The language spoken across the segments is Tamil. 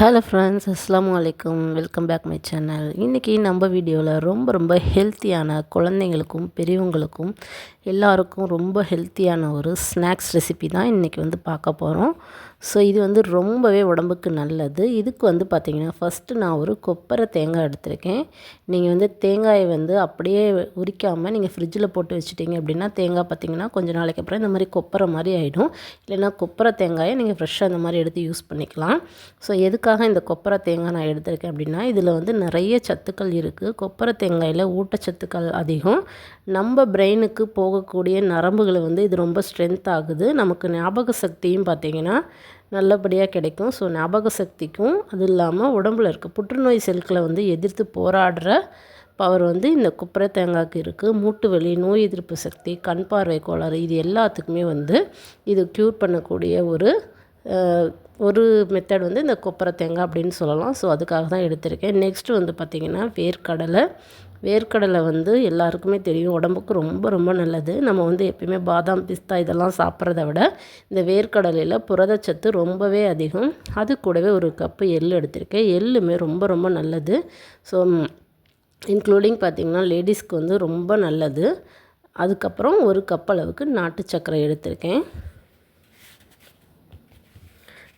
ஹலோ ஃப்ரெண்ட்ஸ் அஸ்லாம் வலைக்கம் வெல்கம் பேக் மை சேனல் இன்றைக்கி நம்ம வீடியோவில் ரொம்ப ரொம்ப ஹெல்த்தியான குழந்தைங்களுக்கும் பெரியவங்களுக்கும் எல்லாருக்கும் ரொம்ப ஹெல்த்தியான ஒரு ஸ்நாக்ஸ் ரெசிபி தான் இன்றைக்கி வந்து பார்க்க போகிறோம் ஸோ இது வந்து ரொம்பவே உடம்புக்கு நல்லது. இதுக்கு வந்து பார்த்திங்கன்னா ஃபஸ்ட்டு நான் ஒரு கொப்பரை தேங்காய் எடுத்திருக்கேன். நீங்கள் வந்து தேங்காயை வந்து அப்படியே உரிக்காமல் நீங்கள் ஃப்ரிட்ஜில் போட்டு வச்சுட்டிங்க அப்படின்னா தேங்காய் பார்த்திங்கன்னா கொஞ்சம் நாளைக்கு அப்புறம் இந்த மாதிரி கொப்பரை மாதிரி ஆகிடும் இல்லைன்னா கொப்பரை தேங்காயை நீங்கள் ஃப்ரெஷ்ஷாக இந்த மாதிரி எடுத்து யூஸ் பண்ணிக்கலாம். ஸோ எதுக்கு எதுக்காக இந்த கொப்பரை தேங்காய் நான் எடுத்திருக்கேன் அப்படின்னா இதில் வந்து நிறைய சத்துக்கள் இருக்குது கொப்பரை தேங்காயில் ஊட்டச்சத்துக்கள் அதிகம். நம்ம பிரெயினுக்கு போகக்கூடிய நரம்புகளை வந்து இது ரொம்ப ஸ்ட்ரென்த் ஆகுது. நமக்கு ஞாபக சக்தியும் பார்த்திங்கன்னா நல்லபடியாக கிடைக்கும். ஸோ ஞாபக சக்திக்கும் அது இல்லாமல் உடம்புல இருக்க புற்றுநோய் செல்களை வந்து எதிர்த்து போராடுற பவர் வந்து இந்த குப்பரை தேங்காய்க்கு இருக்குது மூட்டு வலி நோய் எதிர்ப்பு சக்தி கண் பார்வை கோளாறு இது எல்லாத்துக்குமே வந்து இது க்யூர் பண்ணக்கூடிய ஒரு ஒரு மெத்தட் வந்து இந்த கொப்பரை தேங்காய் அப்படின்னு சொல்லலாம். ஸோ அதுக்காக தான் எடுத்திருக்கேன். நெக்ஸ்ட்டு வந்து பார்த்திங்கன்னா வேர்க்கடலை. வேர்க்கடலை வந்து எல்லாருக்குமே தெரியும். உடம்புக்கு ரொம்ப ரொம்ப நல்லது. நம்ம வந்து எப்பயுமே பாதாம் பிஸ்தா இதெல்லாம் சாப்பிட்றத விட இந்த வேர்க்கடலையில் புரதச்சத்து ரொம்பவே அதிகம். அது கூடவே ஒரு கப்பு எள் எடுத்திருக்கேன். எள்ளுமே ரொம்ப ரொம்ப நல்லது. ஸோ இன்க்ளூடிங் பார்த்திங்கன்னா லேடிஸ்க்கு வந்து ரொம்ப நல்லது. அதுக்கப்புறம் ஒரு கப் அளவுக்கு நாட்டு சர்க்கரை எடுத்திருக்கேன்.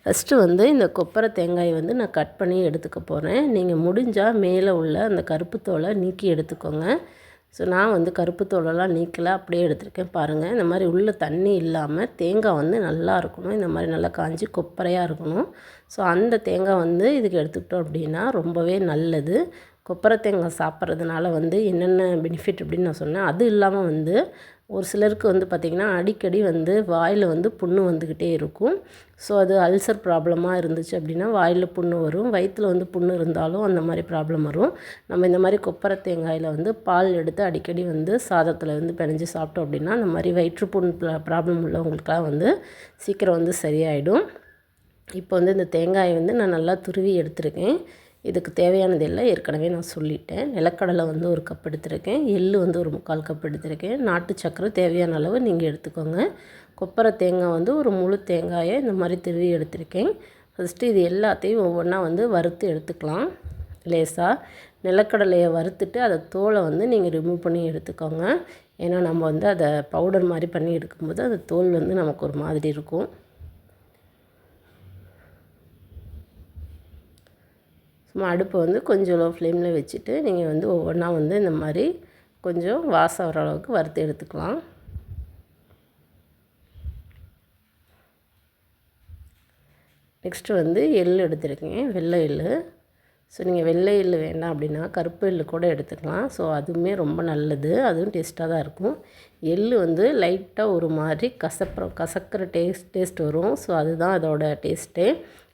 ஃபஸ்ட்டு வந்து இந்த கொப்பரை தேங்காயை வந்து நான் கட் பண்ணி எடுத்துக்க போகிறேன் நீங்கள் முடிஞ்சால் மேலே உள்ள அந்த கருப்பு தோலை நீக்கி எடுத்துக்கோங்க. ஸோ நான் வந்து கருப்பு தோலெல்லாம் நீக்கலை அப்படியே எடுத்திருக்கேன் பாருங்கள் இந்த மாதிரி உள்ள தண்ணி இல்லாமல் தேங்காய் வந்து நல்லா இருக்கணும். இந்த மாதிரி நல்லா காஞ்சி கொப்பரையாக இருக்கணும். ஸோ அந்த தேங்காய் வந்து இதுக்கு எடுத்துக்கிட்டோம் அப்படின்னா ரொம்பவே நல்லது. கொப்பரை தேங்காய் சாப்பிட்றதுனால வந்து என்னென்ன பெனிஃபிட் அப்படின்னு நான் சொன்னேன். அது இல்லாமல் வந்து ஒரு சிலருக்கு வந்து பார்த்திங்கன்னா அடிக்கடி வந்து வாயில் வந்து புண்ணு வந்துக்கிட்டே இருக்கும். ஸோ அது அல்சர் ப்ராப்ளமாக இருந்துச்சு அப்படின்னா வாயில் புண்ணு வரும். வயிற்றில் வந்து புண்ணு இருந்தாலும் அந்த மாதிரி ப்ராப்ளம் வரும். நம்ம இந்த மாதிரி கொப்பரை தேங்காயில் வந்து பால் எடுத்து அடிக்கடி வந்து சாதத்தில் வந்து பிணைஞ்சு சாப்பிட்டோம் அப்படின்னா அந்த மாதிரி வயிற்றுப்புண் ப்ராப்ளம் உள்ளவங்களுக்காக வந்து சீக்கிரம் வந்து சரியாயிடும். இப்போ வந்து இந்த தேங்காயை வந்து நான் நல்லா துருவி எடுத்திருக்கேன். இதுக்கு தேவையானது எல்லாம் ஏற்கனவே நான் சொல்லிட்டேன். நிலக்கடலை வந்து ஒரு கப் எடுத்திருக்கேன். எள் வந்து ஒரு முக்கால் கப் எடுத்திருக்கேன். நாட்டு சக்கரை தேவையான அளவு நீங்கள் எடுத்துக்கோங்க. கொப்பரை தேங்காய் வந்து ஒரு முழு தேங்காயை இந்த மாதிரி திருவி எடுத்திருக்கேன். ஃபஸ்ட்டு இது எல்லாத்தையும் ஒவ்வொன்றா வந்து வறுத்து எடுத்துக்கலாம். லேசாக நிலக்கடலையை வறுத்துட்டு அதை தோலை வந்து நீங்கள் ரிமூவ் பண்ணி எடுத்துக்கோங்க. ஏன்னா நம்ம வந்து அதை பவுடர் மாதிரி பண்ணி எடுக்கும்போது அந்த தோல் வந்து நமக்கு ஒரு மாதிரி இருக்கும். சும்மா அடுப்பை வந்து கொஞ்சம் லோ ஃப்ளேமில் வச்சுட்டு நீங்கள் வந்து ஒவ்வொன்றா வந்து இந்த மாதிரி கொஞ்சம் வாசம் வர அளவுக்கு வறுத்து எடுத்துக்கலாம். நெக்ஸ்ட்டு வந்து எள் எடுத்துருக்கேன். வெள்ளை எள் ஸோ நீங்கள் வெள்ளை எள் வேண்டாம் அப்படின்னா கருப்பு எள் கூட எடுத்துக்கலாம். ஸோ அதுவுமே ரொம்ப நல்லது. அதுவும் டேஸ்ட்டாக தான் இருக்கும். எள் வந்து லைட்டாக ஒரு மாதிரி கசப்புற கசக்கிற டேஸ்ட் டேஸ்ட் வரும். ஸோ அதுதான் அதோட டேஸ்ட்டே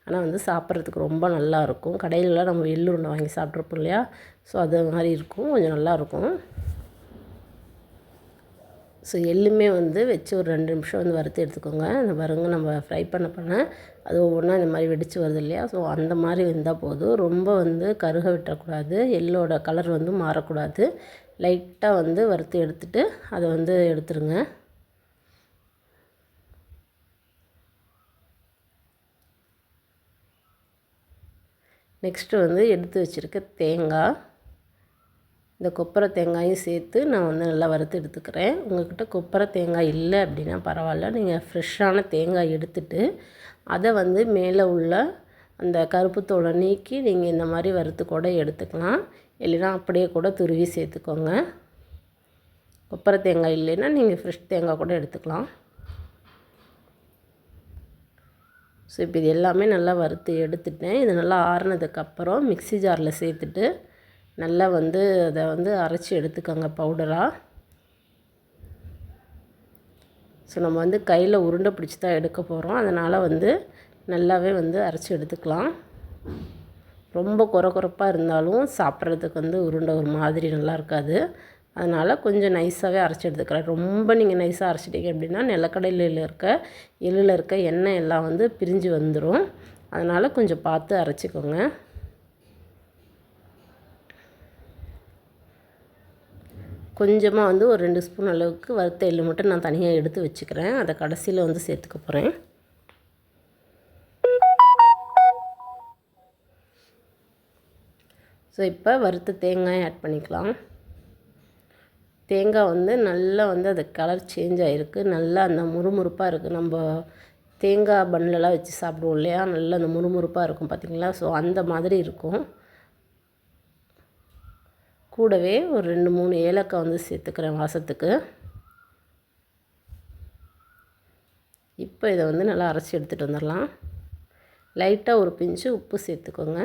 ஆனால் வந்து சாப்பிட்றதுக்கு ரொம்ப நல்லாயிருக்கும். கடையிலலாம் நம்ம எள்ளுருண்டை வாங்கி சாப்பிட்ருப்போம் இல்லையா? ஸோ அது மாதிரி இருக்கும். கொஞ்சம் நல்லாயிருக்கும். ஸோ எள்ளுமே வந்து வச்சு ஒரு ரெண்டு நிமிஷம் வந்து வறுத்து எடுத்துக்கோங்க. அந்த பாருங்க நம்ம ஃப்ரை பண்ண பண்ண அது ஒவ்வொன்றா இந்த மாதிரி வெடித்து வருது இல்லையா? ஸோ அந்த மாதிரி இருந்தால் போதும். ரொம்ப வந்து கருக விட்டுறக்கூடாது எள்ளோட கலர் வந்து மாறக்கூடாது. லைட்டாக வந்து வறுத்து எடுத்துகிட்டு அதை வந்து எடுத்துருங்க. நெக்ஸ்ட்டு வந்து எடுத்து வச்சுருக்க தேங்காய் இந்த கொப்பரை தேங்காயும் சேர்த்து நான் வந்து நல்லா வறுத்து எடுத்துக்கிறேன். உங்கள்கிட்ட கொப்பரை தேங்காய் இல்லை அப்படின்னா பரவாயில்ல. நீங்கள் ஃப்ரெஷ்ஷான தேங்காய் எடுத்துட்டு அதை வந்து மேலே உள்ள அந்த கருப்பு தோலை நீக்கி நீங்கள் இந்த மாதிரி வறுத்து கூட எடுத்துக்கலாம். இல்லைன்னா அப்படியே கூட துருவி சேர்த்துக்கோங்க. கொப்பரை தேங்காய் இல்லைன்னா நீங்கள் ஃப்ரெஷ் தேங்காய் கூட எடுத்துக்கலாம். ஸோ இப்போ இது எல்லாமே நல்லா வறுத்து எடுத்துட்டேன். இது நல்லா ஆறுனதுக்கப்புறம் மிக்சி ஜாரில் சேர்த்துட்டு நல்லா வந்து அதை வந்து அரைச்சி எடுத்துக்கோங்க பவுடராக ஸோ நம்ம வந்து கையில் உருண்டை பிடிச்சி தான் எடுக்க போகிறோம் அதனால் வந்து நல்லாவே வந்து அரைச்சி எடுத்துக்கலாம். ரொம்ப குறை குறைப்பாக இருந்தாலும் சாப்பிட்றதுக்கு வந்து உருண்டை ஒரு மாதிரி நல்லா இருக்காது. அதனால் கொஞ்சம் நைஸாகவே அரைச்சி எடுத்துக்கிறேன். ரொம்ப நீங்கள் நைஸாக அரைச்சிட்டிங்க அப்படின்னா நிலக்கடலையில் இருக்க எள்ளில் இருக்க எண்ணெய் எல்லாம் வந்து பிரிஞ்சு வந்துடும் அதனால் கொஞ்சம் பார்த்து அரைச்சிக்கோங்க. கொஞ்சமாக வந்து ஒரு ரெண்டு ஸ்பூன் அளவுக்கு வறுத்த எள்ளு மட்டும் நான் தனியாக எடுத்து வச்சுக்கிறேன். அதை கடைசியில் வந்து சேர்த்துக்க போகிறேன் ஸோ இப்போ வறுத்த தேங்காய் ஆட் பண்ணிக்கலாம். தேங்காய் வந்து நல்லா வந்து அது கலர் சேஞ்ச் ஆகிருக்கு நல்லா அந்த முறுமுறுப்பாக இருக்குது நம்ம தேங்காய் பண்ணலலாம் வச்சு சாப்பிடுவோம் இல்லையா? நல்லா அந்த முறுமுறுப்பாக இருக்கும் பார்த்திங்களா ஸோ அந்த மாதிரி இருக்கும். கூடவே ஒரு ரெண்டு மூணு ஏலக்காய் வந்து சேர்த்துக்கிறேன் வாசத்துக்கு. இப்போ இதை வந்து நல்லா அரைச்சி எடுத்துகிட்டு வந்துடலாம். லைட்டாக ஒரு பிஞ்சு உப்பு சேர்த்துக்கோங்க.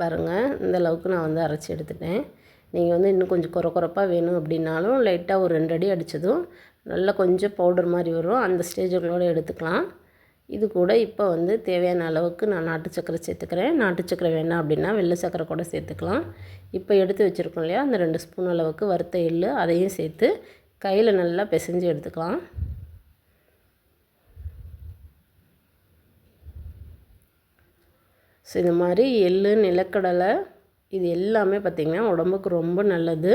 பாருங்கள் இந்த அளவுக்கு நான் வந்து அரைச்சி எடுத்துட்டேன். நீங்கள் வந்து இன்னும் கொஞ்சம் குறை குறைப்பாக வேணும் அப்படின்னாலும் லைட்டாக ஒரு ரெண்டு அடி அடித்ததும் நல்லா கொஞ்சம் பவுடர் மாதிரி வரும். அந்த ஸ்டேஜுகளோடு எடுத்துக்கலாம். இது கூட இப்போ வந்து தேவையான அளவுக்கு நான் நாட்டு சக்கரை சேர்த்துக்கிறேன். நாட்டு சக்கரை வேணாம் அப்படின்னா வெள்ளை சக்கரை கூட சேர்த்துக்கலாம். இப்போ எடுத்து வச்சுருக்கோம் இல்லையா அந்த ரெண்டு ஸ்பூன் அளவுக்கு வறுத்த எள் அதையும் சேர்த்து கையில் நல்லா பிசைஞ்சு எடுத்துக்கலாம். ஸோ இந்த மாதிரி எள் நிலக்கடலை இது எல்லாமே பார்த்திங்கன்னா உடம்புக்கு ரொம்ப நல்லது.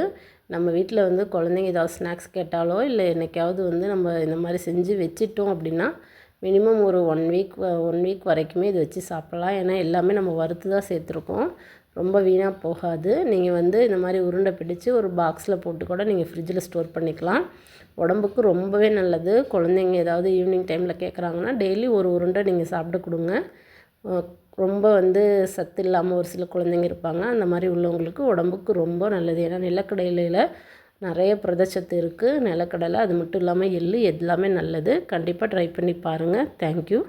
நம்ம வீட்டில் வந்து குழந்தைங்க ஏதாவது ஸ்நாக்ஸ் கேட்டாலோ இல்லை என்றைக்காவது வந்து நம்ம இந்த மாதிரி செஞ்சு வச்சிட்டோம் அப்படின்னா மினிமம் ஒரு ஒன் வீக் ஒன் வீக் வரைக்குமே இது வச்சு சாப்பிட்லாம். ஏன்னா எல்லாமே நம்ம வறுத்து தான் சேர்த்துருக்கோம். ரொம்ப வீணாக போகாது. நீங்கள் வந்து இந்த மாதிரி உருண்டை பிடிச்சி ஒரு பாக்ஸில் போட்டு கூட நீங்கள் ஃப்ரிட்ஜில் ஸ்டோர் பண்ணிக்கலாம். உடம்புக்கு ரொம்பவே நல்லது. குழந்தைங்க ஏதாவது ஈவினிங் டைமில் கேட்குறாங்கன்னா டெய்லி ஒரு உருண்டை நீங்கள் சாப்பிட கொடுங்க. ரொம்ப வந்து சத்து இல்லாமல் ஒரு சில குழந்தைங்க இருப்பாங்க. அந்த மாதிரி உள்ளவங்களுக்கு உடம்புக்கு ரொம்ப நல்லது. ஏன்னா நிலக்கடலையில் நிறைய புரதச்சத்து இருக்குது நிலக்கடலை அது மட்டும் இல்லாமல் எள் எல்லாமே நல்லது. கண்டிப்பாக ட்ரை பண்ணி பாருங்கள் தேங்க்யூ